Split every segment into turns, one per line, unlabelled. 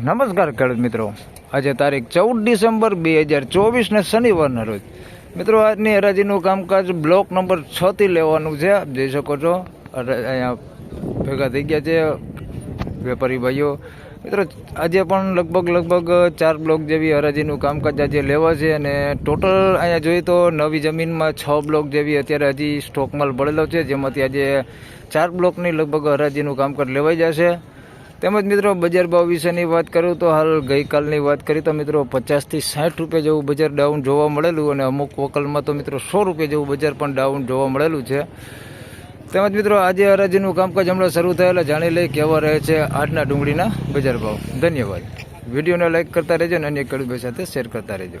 નમસ્કાર ખેડૂત મિત્રો. આજે તારીખ ચૌદ ડિસેમ્બર બે હજાર ચોવીસને શનિવારના રોજ. મિત્રો, આજની હરાજીનું કામકાજ બ્લોક નંબર છથી લેવાનું છે. આપ જોઈ શકો છો અહીંયા ભેગા થઈ ગયા છે વેપારી ભાઈઓ. મિત્રો, આજે પણ લગભગ લગભગ ચાર બ્લોક જેવી હરાજીનું કામકાજ આજે લેવા છે અને ટોટલ અહીંયા જોઈએ તો નવી જમીનમાં છ બ્લોક જેવી અત્યારે હજી સ્ટોક માલ પડેલો છે. જેમાંથી આજે ચાર બ્લોકની લગભગ હરાજીનું કામકાજ લેવાઈ જશે. તેમજ મિત્રો, બજાર ભાવ વિશેની વાત કરું તો હાલ ગઈકાલની વાત કરી તો મિત્રો, પચાસથી સાઠ રૂપિયા જેવું બજાર ડાઉન જોવા મળેલું અને અમુક વકલમાં તો મિત્રો, સો રૂપિયા જેવું બજાર પણ ડાઉન જોવા મળેલું છે. તેમજ મિત્રો, આજે હરાજીનું કામકાજ હમણાં શરૂ થયેલા, જાણી લઈ કેવા રહે છે આજના ડુંગળીના બજાર ભાવ. ધન્યવાદ. વિડીયોને લાઇક કરતા રહેજો અને અન્ય ખેડૂતો સાથે શેર કરતા રહેજો.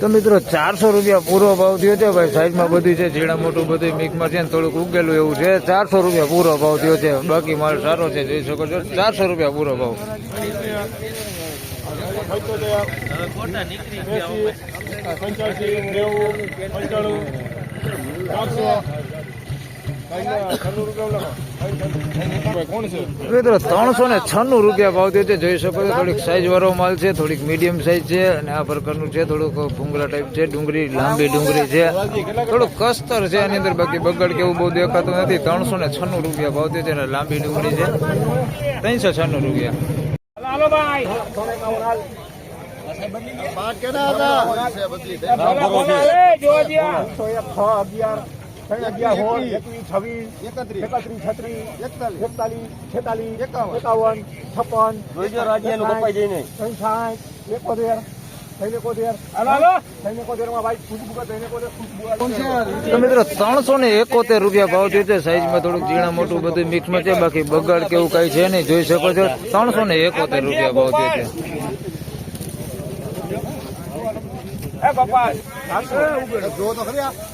તો મિત્રો ચારસો રૂપિયા પૂરો ભાવ થયો છે. ભાઈ સાઈડમાં બધું છે. ઝીણા મોટું બધું મિક્સમાં છે ને થોડુંક ઉગેલું એવું છે. ચારસો રૂપિયા પૂરો ભાવ થયો છે. બાકી માલ સારો છે. જોઈ શકો છો. ચારસો રૂપિયા પૂરો ભાવ.
પંચ્યાસી નેવું, પંચાણું
મિત્રો ત્રણસો ને છન્નું રૂપિયા ભાવ થયો છે. જોઈ શકો છો થોડીક સાઈઝ વાળો માલ છે થોડીક મીડિયમ સાઈઝ છે અને આ પ્રકારનું છે થોડુંક ભૂંગળા ટાઈપ છે ડુંગળી લાંબી ડુંગળી છે. થોડુંક કસ્તર છે એની અંદર બાકી બગડ કેવું બહુ દેખાતું નથી. ત્રણસો ને છન્નું રૂપિયા ભાવ થયો છે અને લાંબી ડુંગળી છે. ત્રણસો છન્નું રૂપિયા.
હાલો ભાઈ.
એકાવન. છપ્પન એકોતેર
ત્રણસો ને એકોતેર રૂપિયા ભાવ થયો છે. સાઈઝમાં થોડુંક ઝીણા મોટું બધું મિક્સમાં છે. બાકી બગાડ કેવું કઈ છે નહીં જોઈ શકો છો. ત્રણસો ને એકોતેર રૂપિયા ભાવ થયો છે.
હે
જો તો ખરી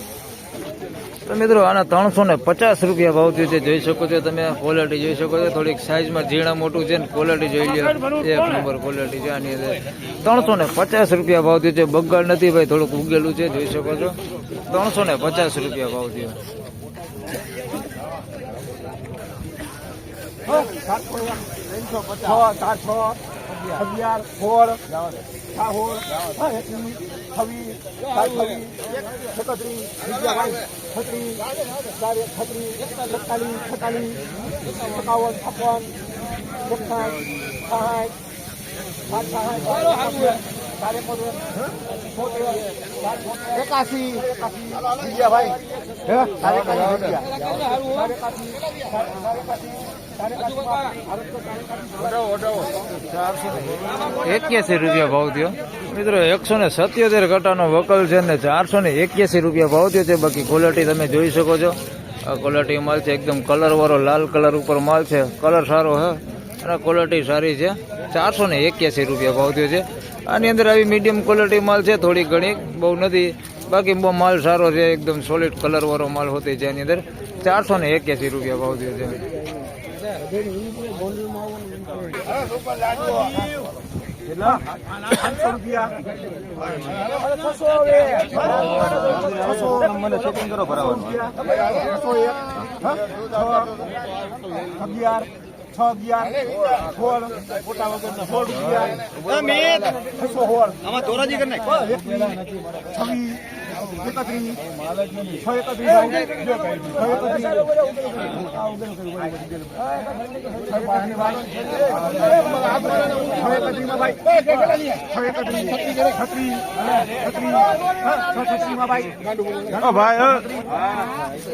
તો મિત્રો આના ત્રણસો ને પચાસ રૂપિયા ભાવ થયું છે જોઈ શકો છો તમે ક્વોલિટી જોઈ શકો છો. થોડીક સાઇઝમાં ઝીણા મોટું છે ને ક્વોલિટી જોઈ લો એક નંબર ક્વોલિટી છે આની અંદર. ત્રણસો ને પચાસ રૂપિયા ભાવ થયું છે બગાડ નથી ભાઈ થોડુંક ઉગેલું છે જોઈ શકો છો. ત્રણસો ને પચાસ રૂપિયા ભાવ થયો
છ અગિયાર સોળ એકવીસ છવ્વીસ વિદ્યાભાઈ છત્રીસ ચાર છત્રીસ એકતાલીસ છતાલીસ એકાવન, છપ્પન. એકસાઠ, સાઠ. સાત સહાય એકાસી
એક્યાસી રૂપિયા ભાવ થયો. મિત્રો એકસો ને સત્યોતેર કટાનો વકલ છે ને ચારસો ને એક્યાસી રૂપિયા ભાવ થયો છે. બાકી ક્વોલિટી તમે જોઈ શકો છો. આ ક્વોલિટી માલ છે એકદમ કલર વાળો લાલ કલર ઉપર માલ છે. કલર સારો હે? અને ક્વોલિટી સારી છે. ચારસો ને એક્યાસી રૂપિયા ભાવ થયો છે. આની અંદર આવી મીડિયમ ક્વોલિટી માલ છે થોડી ઘણી બહુ નથી. બાકી બહુ માલ સારો છે એકદમ સોલિડ કલરવાળો માલ હોતી છે એની અંદર. ચારસો ને એક્યાસી રૂપિયા ભાવ થયો છે.
અગિયાર. છ ગયા સોળ મોટા વગર સોળ રૂપિયા છસો સોળ આમાં ધોરાજી કરી છવ્વીસ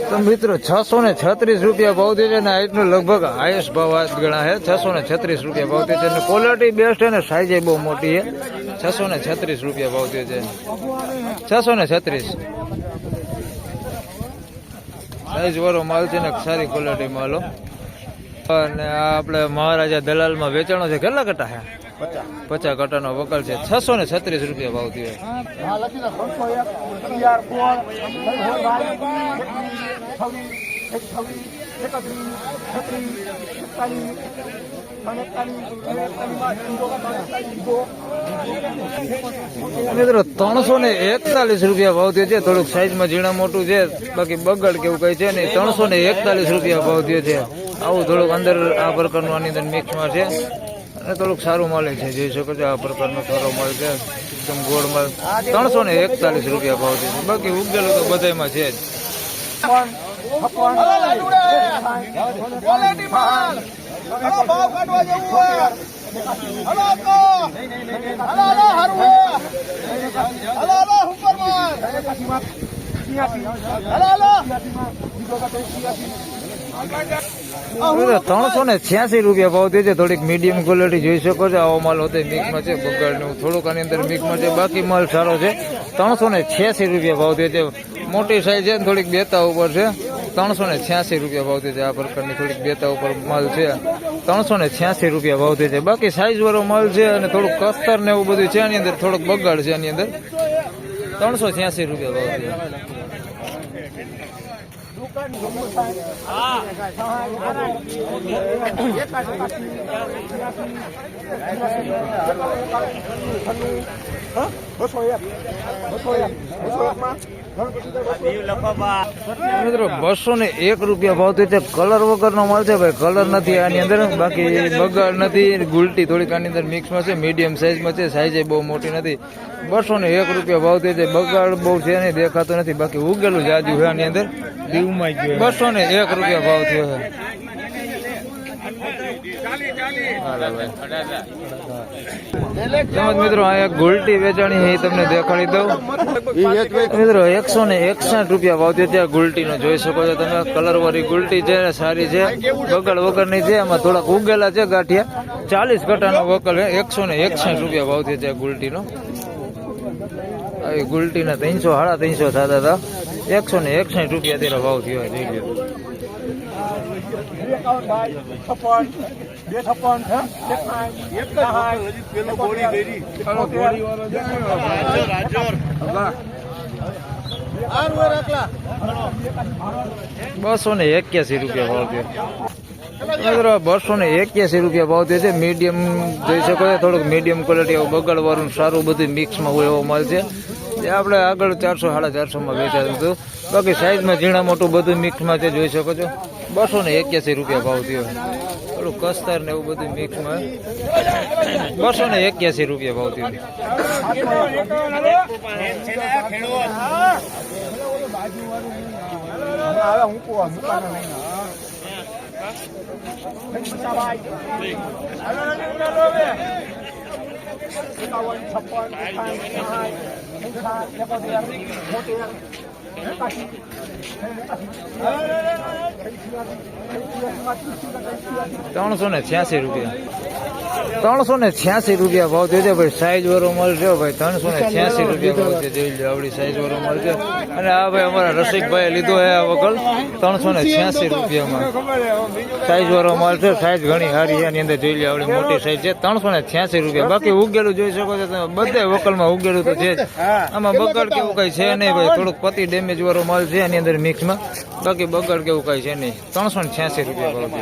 એકત્રીસ
મિત્રો, છસો ને છત્રીસ રૂપિયા ભાવ થયો છે ને આઈટનો લગભગ હાઈએસ્ટ ભાવ ગણા છે. છસો ને છત્રીસ રૂપિયા ભાવ થયો છે ક્વોલિટી બેસ્ટ છે ને સાઈઝ બહુ મોટી છે. છસો ને છત્રીસ રૂપિયા ભાવ થયો છે. છસો ને છત્રીસ. સાઈઝ વાળો માલ છે ને, સારી ક્વોલિટી માલો અને આપણે મહારાજા દલાલમાં વેચાણો છે, કેટલા કટા હે પચાસ કટાનો વકલ છે. છસો ને છત્રીસ રૂપિયા ભાવ થયો. મિત્રો ત્રણસો ને એકતાલીસ રૂપિયા ભાવ થયો છે થોડુંક સાઈઝમાં ઝીણા મોટું છે બાકી બગડ કેવું કઈ છે નહીં ત્રણસો ને એકતાલીસ રૂપિયા ભાવ થયો છે આવું થોડુંક અંદર આ પ્રકારનું આની અંદર મિક્સમાં છે અને થોડુંક સારું મળે છે જોઈ શકો છો આ પ્રકારનો સારો માલ છે એકદમ ગોળ મળે ત્રણસો ને એકતાલીસ રૂપિયા ભાવ થયો છે બાકી ઉગેલું તો બધામાં છે જ
ક્વોલિટી માલ હલો ભાવ કાઢવા જેવું હોય હલો તો હલો હલો હરવું હલો હલો હલો
ત્રણસો ને છ્યાસી રૂપિયા ભાવ દેજે. થોડીક મીડિયમ ક્વોલિટી જોઈ શકો છો. આવો માલ હોતે મિક્સમાં છે, બગાડનું થોડુંક આની અંદર મિક્સમાં છે. બાકી માલ સારો છે. ત્રણસો ને છ્યાસી રૂપિયા ભાવ દેજે. મોટી સાઈઝ છે ને થોડીક બેતા ઉપર છે. ત્રણસો ને છ્યાસી રૂપિયા ભાવ છે આ પ્રકારની થોડીક બેતા ઉપર માલ છે. ત્રણસો ને છ્યાસી રૂપિયા ભાવ છે. બાકી સાઈઝ વાળો માલ છે અને થોડુંક કસ્તર ને એવું બધું છે આની અંદર થોડોક બગાડ છે એની અંદર. ત્રણસો છ્યાસી રૂપિયા ભાવ છે
બસો એક. બસો એક. બસો એકમાં?
મિત્રો બસો ને એક રૂપિયા ભાવ થયો છે. કલર વગરનો માલ છે ભાઈ. કલર નથી આની અંદર. બાકી બગાડ નથી. ગુલટી થોડીક આની અંદર મિક્સમાં છે. મીડિયમ સાઇઝમાં છે. સાઈઝ બહુ મોટી નથી. બસો ને એક રૂપિયા ભાવ થયો છે. બગાડ બહુ છે નહીં દેખાતો નથી. બાકી ઉગેલું જાજુ હોય છે આની અંદર. બસો ને એક રૂપિયા ભાવ થયો છે. મિત્રો, આ ગુલટી વેચાણી એ તમને દેખાડી દઉં. મિત્રો, એકસો ને એકસઠ રૂપિયા ભાવ થયો ગુલટી નો જોઈ શકો છો તમે કલર વાળી ગુલટી છે સારી છે બગડ વગરની છે એમાં થોડાક ઉગેલા છે ગાંઠિયા. ચાલીસ કટાનો વકલ એકસો ને એકસઠ રૂપિયા ભાવ થયો છે આ ગુલટીનો ગુલટી ના ત્રણસો, સાડા ત્રણસો થતા હતા. એકસો ને એકસઠ રૂપિયા તેનો ભાવ થયો, જોઈ લો.
બે છપ્પન એક.
બસો ને એક્યાસી રૂપિયા ભાવ થયો. મિત્રો બસો ને એક્યાસી રૂપિયા ભાવ થયો છે. મીડિયમ જોઈ શકો છો થોડુંક મીડિયમ ક્વોલિટી બગડ વાળું સારું બધું મિક્સમાં હોય એવો માલ છે. જે આપણે આગળ ચારસો સાડા ચારસોમાં વેચાતું હતું. બાકી સાઈઝમાં ઝીણા મોટું બધું મિક્સમાં છે જોઈ શકો છો. બસો ને એક્યાસી રૂપિયા ભાવ થયો. થોડું કસ્તર ને એવું બધું મિક્સમાં બસો ને એક્યાસી રૂપિયા ભાવ થયો.
છપ્પન,
ત્રણસો ને છ્યાસી રૂપિયા. ત્રણસો ને છ્યાસી રૂપિયા ભાવ થયો ભાઈ સાઈઝ વાળો મળશે ભાઈ ત્રણસો ને છ્યાસી રૂપિયા ભાવ છે. જોઈ લો આવડી સાઈઝ વાળો માલ અને આ ભાઈ અમારા રસિકભાઈ લીધો છે આ વકલ ત્રણસો ને છ્યાસી રૂપિયામાં. સાઈઝ વાળો માલ છે સાઈઝ ઘણી સારી એની અંદર જોઈ લો આવડી મોટી સાઈઝ છે. ત્રણસો ને છ્યાસી રૂપિયા. બાકી ઉગેલું જોઈ શકો છો તમે. બધે વકલમાં ઉગેલું તો છે જ. આમાં બગાડ કેવું કઈ છે નહીં ભાઈ. થોડુંક પતિ ડેમેજ વાળો માલ છે એની અંદર મિક્સમાં બાકી બગાડ કેવું કઈ છે નહીં. ત્રણસો ને છ્યાસી રૂપિયા ભાવ છે.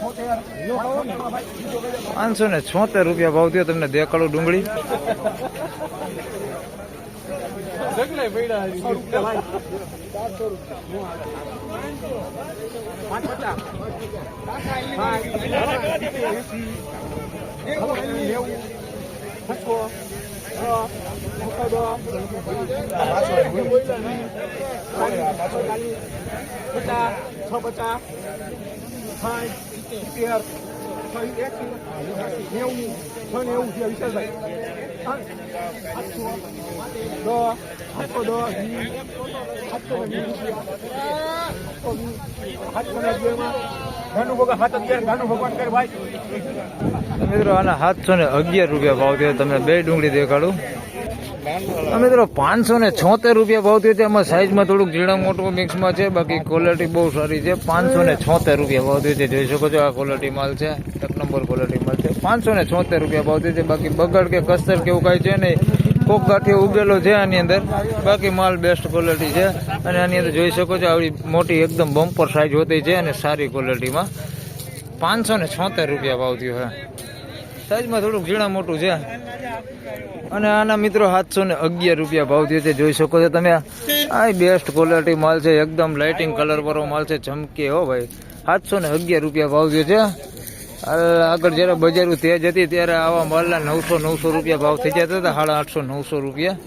બોતેર
પાંચસો ને છોતેર રૂપિયા ભાવ થયો તમને દેખાડું ડુંગળી.
ઢગલે પડ્યા
સો રૂપિયા ભાઈ પાંચ પચાસ પાંચ એસી નેવું છસો પચાસ છ પચાસ સાઠ સિત્તેર છ એસી નેવું છ નેવું છે વિશાલભાઈ કરે ભાઈ
તો મિત્રો, આના સાતસો ને અગિયાર રૂપિયા ભાવ થયો. તમને બે ડુંગળી દેખાડું. મિત્રો, પાંચસો ને છોતેર રૂપિયા ભાવ થયો છે. એમાં સાઈઝમાં થોડુંક ઝીણા મોટું મિક્સમાં છે. બાકી ક્વોલિટી બહુ સારી છે. પાંચસો ને છોતેર રૂપિયા ભાવ થયો છે. જોઈ શકો છો, આ ક્વોલિટી માલ છે. નંબર ક્વોલિટી મળશે. પાંચસો ને છોતેર રૂપિયા ભાવ છે બાકી બગડ કે કસ્તર કે એવું કાંઈ છે નહીં. કોક ગાંઠિયો ઉગેલો છે આની અંદર. બાકી માલ બેસ્ટ ક્વોલિટી છે. અને આની અંદર જોઈ શકો છો આવડી મોટી એકદમ બમ્પર સાઈઝ હોતી છે અને સારી ક્વોલિટીમાં પાંચસો ને છોતેર રૂપિયા ભાવ થયો હા સાઈઝમાં થોડુંક ઝીણા મોટું છે. અને આના મિત્રો સાતસો ને અગિયાર રૂપિયા ભાવ થયો છે. જોઈ શકો છો તમે આ. બેસ્ટ ક્વોલિટી માલ છે. એકદમ લાઇટિંગ કલર વાળો માલ છે. ચમકે હો ભાઈ. સાતસો ને અગિયાર રૂપિયા ભાવ થયો છે. આગળ જ્યારે બજારું તેજ હતી ત્યારે આવા માલના નવસો નવસો રૂપિયા ભાવ થઈ જતા હતા, સાડા આઠસો નવસો રૂપિયા.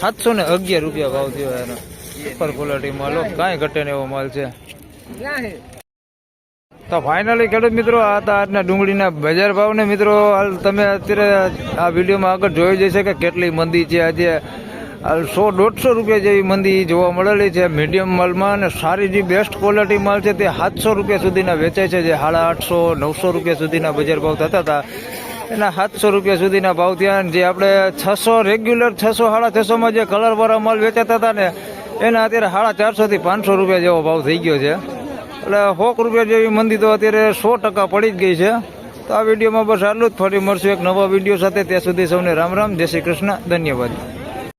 સાતસો ને અગિયાર રૂપિયા ભાવ થયો એનો. સુપર ક્વોલિટી માલ કાંઈ ઘટે ને એવો માલ છે. તો ફાઇનલી ખેડૂત મિત્રો, આ હતા આજના ડુંગળીના બજાર ભાવને મિત્રો, હાલ તમે અત્યારે આ વિડીયોમાં આગળ જોઈ જશે કે કેટલી મંદી છે. આજે સો દોઢસો રૂપિયા જેવી મંદી જોવા મળેલી છે. મીડિયમ માલમાં અને સારી જે બેસ્ટ ક્વોલિટી માલ છે તે સાતસો રૂપિયા સુધીના વેચાય છે. જે સાડા આઠસો, નવસો રૂપિયા સુધીના બજાર ભાવ થતા હતા. એના સાતસો રૂપિયા સુધીના ભાવ થયા જે આપણે છસો રેગ્યુલર છસો, સાડા છસોમાં જે કલરવાળા માલ વેચાતા હતા ને, એના અત્યારે સાડા ચારસોથી પાંચસો રૂપિયા જેવો ભાવ થઈ ગયો છે. એટલે સો રૂપિયા જેવી મંદી તો અત્યારે સો ટકા પડી જ ગઈ છે. તો આ વિડીયોમાં બસ આટલું જ. ફરી મળશું એક નવા વીડિયો સાથે. ત્યાં સુધી સૌને રામ રામ. જય શ્રી કૃષ્ણ. ધન્યવાદ.